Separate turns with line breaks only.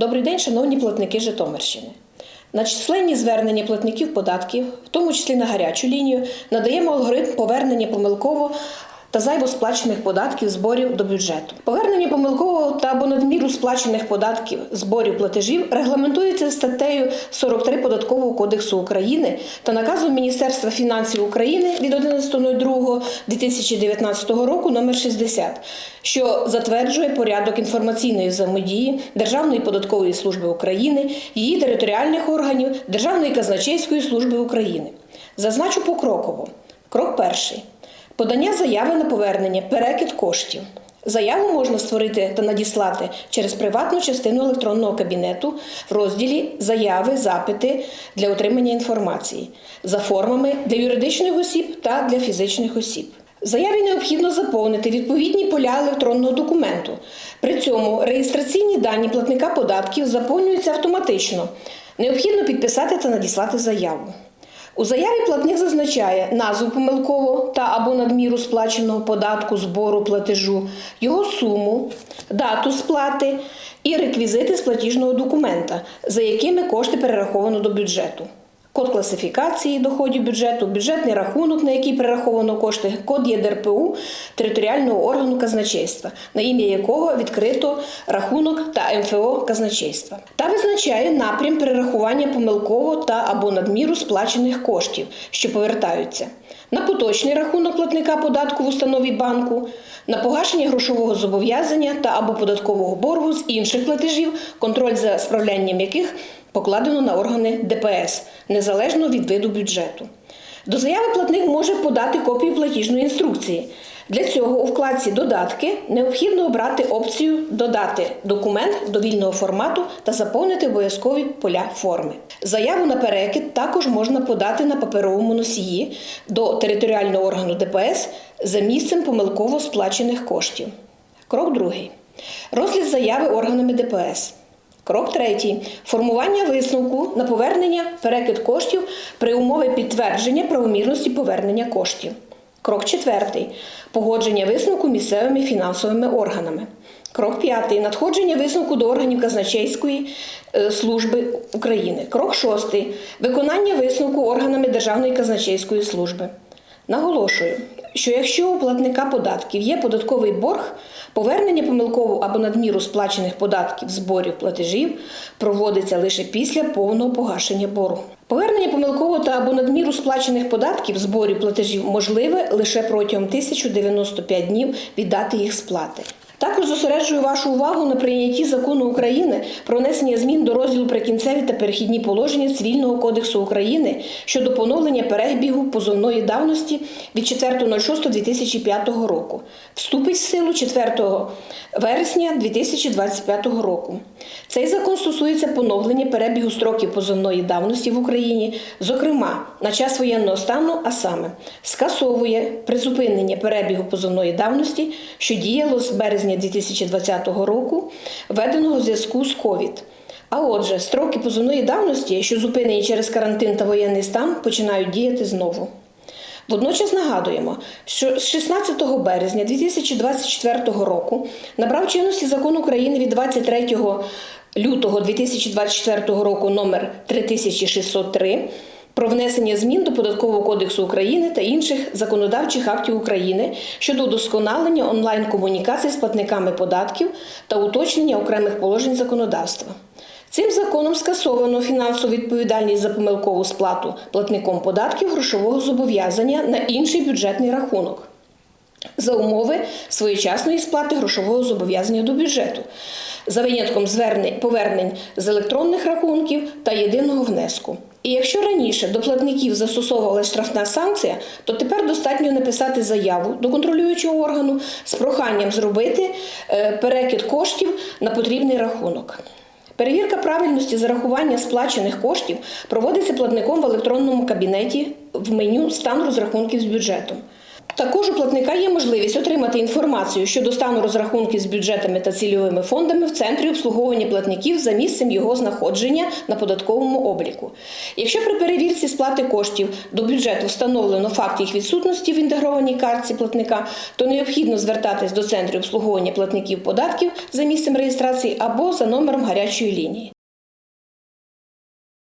Добрий день, шановні платники Житомирщини. На численні звернення платників податків, в тому числі на гарячу лінію, надаємо алгоритм повернення помилково та зайво сплачених податків зборів до бюджету. Повернення помилкового та або надміру сплачених податків зборів платежів регламентується статтею 43 Податкового кодексу України та наказом Міністерства фінансів України від 11.02.2019 року номер 60, що затверджує порядок інформаційної взаємодії Державної податкової служби України, її територіальних органів Державної казначейської служби України. Зазначу покроково. Крок перший. Подання заяви на повернення, перекид коштів. Заяву можна створити та надіслати через приватну частину електронного кабінету в розділі Заяви, запити для отримання інформації за формами для юридичних осіб та для фізичних осіб. Заяві необхідно заповнити відповідні поля електронного документу. При цьому реєстраційні дані платника податків заповнюються автоматично. Необхідно підписати та надіслати заяву. У заяві платник зазначає назву помилково та або надміру сплаченого податку збору платежу, його суму, дату сплати і реквізити з платіжного документа, за якими кошти перераховано до бюджету. Код класифікації доходів бюджету, бюджетний рахунок, на який перераховано кошти, код ЄДРПУ територіального органу казначейства, на ім'я якого відкрито рахунок та МФО казначейства, та визначає напрям перерахування помилково та або надміру сплачених коштів, що повертаються. На поточний рахунок платника податку в установі банку, на погашення грошового зобов'язання та або податкового боргу з інших платежів, контроль за справлянням яких покладено на органи ДПС, незалежно від виду бюджету. До заяви платник може подати копію платіжної інструкції. Для цього у вкладці Додатки необхідно обрати опцію Додати документ до вільного формату та заповнити обов'язкові поля форми. Заяву на перекид також можна подати на паперовому носії до територіального органу ДПС за місцем помилково сплачених коштів. Крок другий. Розгляд заяви органами ДПС. Крок третій. Формування висновку на повернення перекид коштів при умові підтвердження правомірності повернення коштів. Крок четвертий. Погодження висновку місцевими фінансовими органами. Крок п'ятий. Надходження висновку до органів казначейської е, служби України. Крок шостий. Виконання висновку органами Державної казначейської служби. Наголошую, що якщо у платника податків є податковий борг, повернення помилково або надміру сплачених податків, зборів, платежів проводиться лише після повного погашення боргу. Повернення помилково та або надміру сплачених податків, зборів, платежів можливе лише протягом 1095 днів від дати їх сплати. Також зосереджую вашу увагу на прийнятті закону України про внесення змін до розділу прикінцеві та перехідні положення Цивільного кодексу України щодо поновлення перебігу позовної давності від 4.06.2005 року. Вступить в силу 4 вересня 2025 року. Цей закон стосується поновлення перебігу строків позовної давності в Україні, зокрема на час воєнного стану, а саме скасовує призупинення перебігу позовної давності, що діяло з березня 2020 року, введеного в зв'язку з ковід. А отже, строки позовної давності, що зупинені через карантин та воєнний стан, починають діяти знову. Водночас нагадуємо, що з 16 березня 2024 року набрав чинності закон України від 23 лютого 2024 року номер 3603 про внесення змін до Податкового кодексу України та інших законодавчих актів України щодо удосконалення онлайн-комунікації з платниками податків та уточнення окремих положень законодавства. Цим законом скасовано фінансову відповідальність за помилкову сплату платником податків грошового зобов'язання на інший бюджетний рахунок за умови своєчасної сплати грошового зобов'язання до бюджету, за винятком повернень з електронних рахунків та єдиного внеску. І якщо раніше до платників застосовувалася штрафна санкція, то тепер достатньо написати заяву до контролюючого органу з проханням зробити е, перекид коштів на потрібний рахунок. Перевірка правильності зарахування сплачених коштів проводиться платником в електронному кабінеті в меню Стан розрахунків з бюджетом. Також у платника є можливість отримати інформацію щодо стану розрахунків з бюджетами та цільовими фондами в центрі обслуговування платників за місцем його знаходження на податковому обліку. Якщо при перевірці сплати коштів до бюджету встановлено факт їх відсутності в інтегрованій картці платника, то необхідно звертатись до центру обслуговування платників податків за місцем реєстрації або за номером гарячої лінії.